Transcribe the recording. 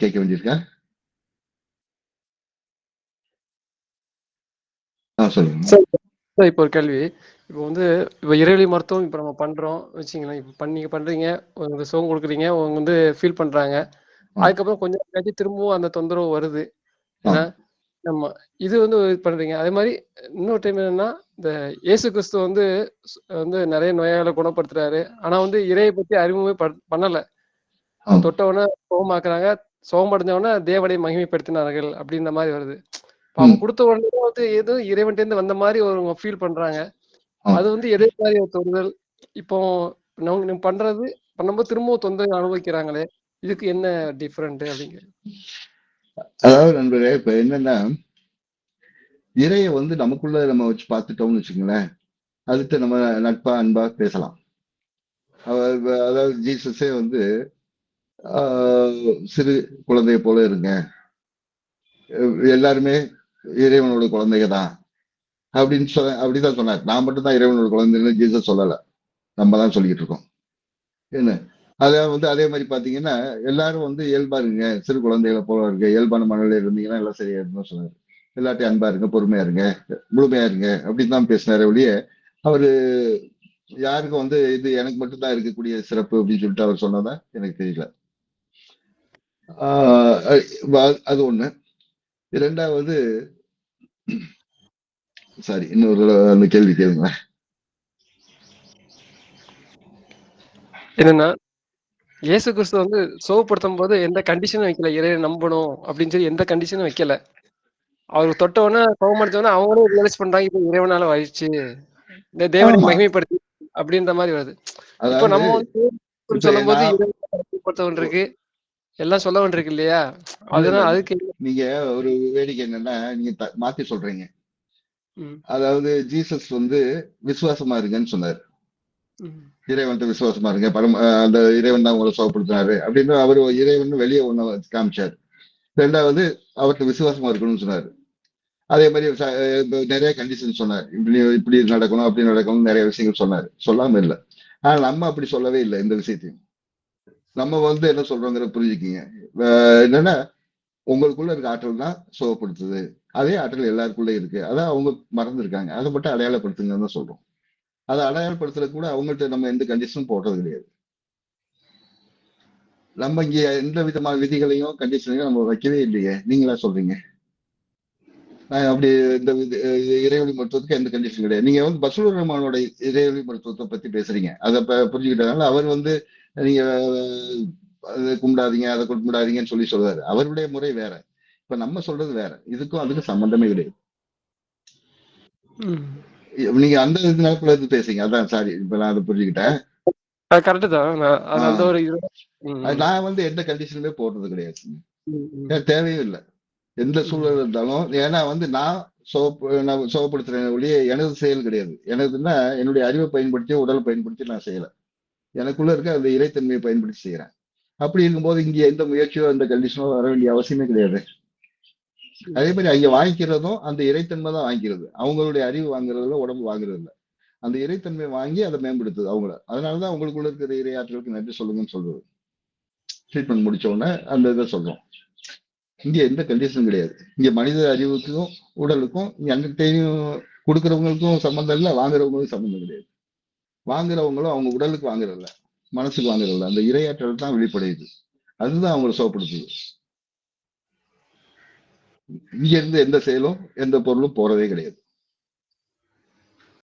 கேட்க வேண்டியிருக்கா ஆ சொல்லுங்க சார் இப்போ ஒரு கேள்வி இப்போ வந்து இப்போ இறைவழி மருத்துவம் இப்போ நம்ம பண்றோம் வச்சுங்களேன். இப்போ பண்ணி பண்றீங்க உங்களுக்கு சுகம் கொடுக்குறீங்க அவங்க வந்து ஃபீல் பண்றாங்க. அதுக்கப்புறம் கொஞ்சம் கழிச்சு திரும்பவும் அந்த தொந்தரவு வருது. நம்ம இது வந்து பண்றீங்க. அதே மாதிரி இன்னொரு டைம் என்னன்னா இந்த இயேசு கிறிஸ்து வந்து வந்து நிறைய நோயாளிகளை குணப்படுத்துறாரு. ஆனா வந்து இறையை பத்தி அறிமுகமே பண்ணல. ஆம். தொட்டவொடனே சுகமாக்குறாங்க சுகமடைஞ்சவொடனே தேவனை மகிமைப்படுத்தினார்கள் அப்படின்ற மாதிரி வருது. அவங்க. கொடுத்த உடனே வந்து ஏதோ இறைவன்ட்ட இருந்து வந்த மாதிரி ஒரு ஃபீல் பண்றாங்க. அது வந்து எதே மாதிரி ஒரு தொடுதல் இப்போ நம்ம பண்றது பண்ணும்போது திரும்பவும் தொந்தரவு அனுபவிக்கிறாங்களே இதுக்கு என்ன டிஃபரெண்ட் அப்படிங்கிற. அதாவது நண்பரே இப்ப என்னன்னா இறைய வந்து நமக்குள்ள நம்ம வச்சு பார்த்துட்டோம்னு வச்சுங்களேன் அதுக்கு நம்ம நட்பா அன்பா பேசலாம். அதாவது ஜீசஸே வந்து சிறு குழந்தைய போல இருங்க. எல்லாருமே இறைவனோட குழந்தைங்க தான். அப்படின்னு சொல்ல அப்படிதான் சொன்னார். நான் மட்டும் தான் இறைவனோட குழந்தைன்னு ஜீசஸ் சொல்லல. நம்ம தான் சொல்லிக்கிட்டு இருக்கோம். என்ன? அத வந்து அதே மாதிரி பாத்தீங்கன்னா எல்லாரும் வந்து இயல்பா இருங்க. சிறு குழந்தைகளை போல இருங்க. இயல்பான மனநிலை இருந்தீங்கன்னா எல்லாம் சரியா இருக்குன்னு சொன்னாரு. எல்லாத்தையும் அன்பா இருங்க பொறுமையா இருங்க முழுமையா இருங்க அப்படின்னு தான் பேசினாரு ஒழிய அவரு யாருக்கும் வந்து இது எனக்கு மட்டும் தான் இருக்கக்கூடிய சிறப்பு அப்படின்னு சொல்லிட்டு அவர் சொன்னதான் எனக்கு தெரியல. அது ஒண்ணு. இரண்டாவது சாரி இன்னொரு அந்த கேள்வி கேளுங்க என்னன்னா இயேசு கிறிஸ்து வந்து சுகப்படுத்தும் போது எந்த கண்டிஷனும் வைக்கல இறைவனை நம்பணும் அப்படின்னு சொல்லி எந்த கண்டிஷனும் வைக்கல. அவர் தொட்ட உடனே சுகமடைச்ச உடனே அவங்களே ரியலைஸ் பண்றாங்க இது இறைவனால வயிற்று இந்த தேவனை. மகிமைப்படுத்தி அப்படின்ற மாதிரி வருது. இப்போ நம்ம வந்து சொல்லும் போது இறைவன் இருக்கு. எல்லாம் சொல்ல வேண்டியிருக்கு இல்லையா? இல்ல. அதுக்கு நீங்க ஒரு வேடிக்கை என்னன்னா நீங்க மாத்தி சொல்றீங்க. அதாவது ஜீசஸ் வந்து விசுவாசமா இருங்கன்னு சொன்னார். ம், இறைவன்ட்ட விசுவாசமா இருங்க பரம் அந்த இறைவன் தான் உங்களை சுகப்படுத்தினாரு அப்படின்னு அவர் இறைவன் வெளியே ஒண்ணு காமிச்சார். ரெண்டாவது அவர்கிட்ட விசுவாசமா இருக்கணும்னு சொன்னாரு. அதே மாதிரி நிறைய கண்டிஷன் சொன்னார். இப்படி இப்படி நடக்கணும் அப்படி நடக்கணும் நிறைய விஷயங்கள் சொன்னார். சொல்லாம இல்லை. ஆனா நம்ம அப்படி சொல்லவே இல்லை இந்த விஷயத்தையும். நம்ம வந்து என்ன சொல்றோங்கிற புரிஞ்சுக்கிங்க. என்னன்னா உங்களுக்குள்ள இருக்க ஆற்றல் தான் சுகப்படுத்துது. அதே ஆற்றல் எல்லாருக்குள்ளே இருக்கு. அதான் அவங்க மறந்துருக்காங்க. அதை மட்டும் அடையாளப்படுத்துங்கன்னு தான் சொல்றோம். அதை அடையாளப்படுத்துறது கூட அவங்கள்ட்ட நம்ம எந்த கண்டிஷனும் போடுறது கிடையாது. நம்ம இங்க எந்த விதமான விதிகளையும் கண்டிஷனையும் நம்ம வைக்கவே இல்லையே. நீங்களா சொல்றீங்க? நான் அப்படி இந்த இறைவழி மருத்துவத்துக்கு எந்த கண்டிஷன் கிடையாது. நீங்க வந்து பசுலூர் ரஹ்மானோட இறைவழி மருத்துவத்தை பத்தி பேசுறீங்க. அதை புரிஞ்சுக்கிட்டதுனால அவர் வந்து நீங்க அதை கும்பிடாதீங்க அதை கும்பிடாதீங்கன்னு சொல்லி சொல்றாரு. அவருடைய முறை வேற. இப்ப நம்ம சொல்றது வேற. இதுக்கும் அதுக்கும் சம்பந்தமே கிடையாது. நீங்க அந்த நிலப்புல இருந்து பேசுங்க அதான் சாரி இப்ப நான் அதை புரிஞ்சுக்கிட்டேன். நான் வந்து எந்த கண்டிஷனுமே போடுறது கிடையாது. தேவையும் இல்லை. எந்த சூழல் இருந்தாலும் ஏன்னா வந்து நான் சோப்பு நான் சோகப்படுத்துறேன் ஒழிய எனது செயல் கிடையாது. எனதுன்னா என்னுடைய அறிவை பயன்படுத்தி உடலை பயன்படுத்தி நான் செய்யல. எனக்குள்ள இருக்க அந்த இறைத்தன்மையை பயன்படுத்தி செய்யறேன். அப்படி இருக்கும்போது இங்க எந்த முயற்சியோ அந்த கண்டிஷனோ வர வேண்டிய அவசியமே கிடையாது. அதே மாதிரி அங்க வாங்கிக்கிறதும் அந்த இறைத்தன்மை தான் வாங்கிக்கிறது அவங்களுடைய அறிவு வாங்குறதுல உடம்பு வாங்குறது இல்லை. அந்த இறைத்தன்மை வாங்கி அதை மேம்படுத்துது அவங்கள. அதனாலதான் அவங்களுக்குள்ள இருக்கிற இறையாற்றலுக்கு நன்றி சொல்லுங்கன்னு சொல்றது. ட்ரீட்மெண்ட் முடிச்ச உடனே அந்த இதை சொல்றோம். இங்க எந்த கண்டிஷனும் கிடையாது. இங்க மனித அறிவுக்கும் உடலுக்கும் என்கிட்டையும் கொடுக்கறவங்களுக்கும் சம்மந்தம் இல்லை வாங்குறவங்களுக்கும் சம்மந்தம் கிடையாது. வாங்குறவங்களும் அவங்க உடலுக்கு வாங்குறதில்ல மனசுக்கு வாங்குறதில்ல. அந்த இரையாற்றல் தான் வெளிப்படையுது அதுதான் அவங்களை சோப்படுத்துது இங்க இருந்து எந்த செயலும் எந்த பொருளும் போறதே கிடையாது.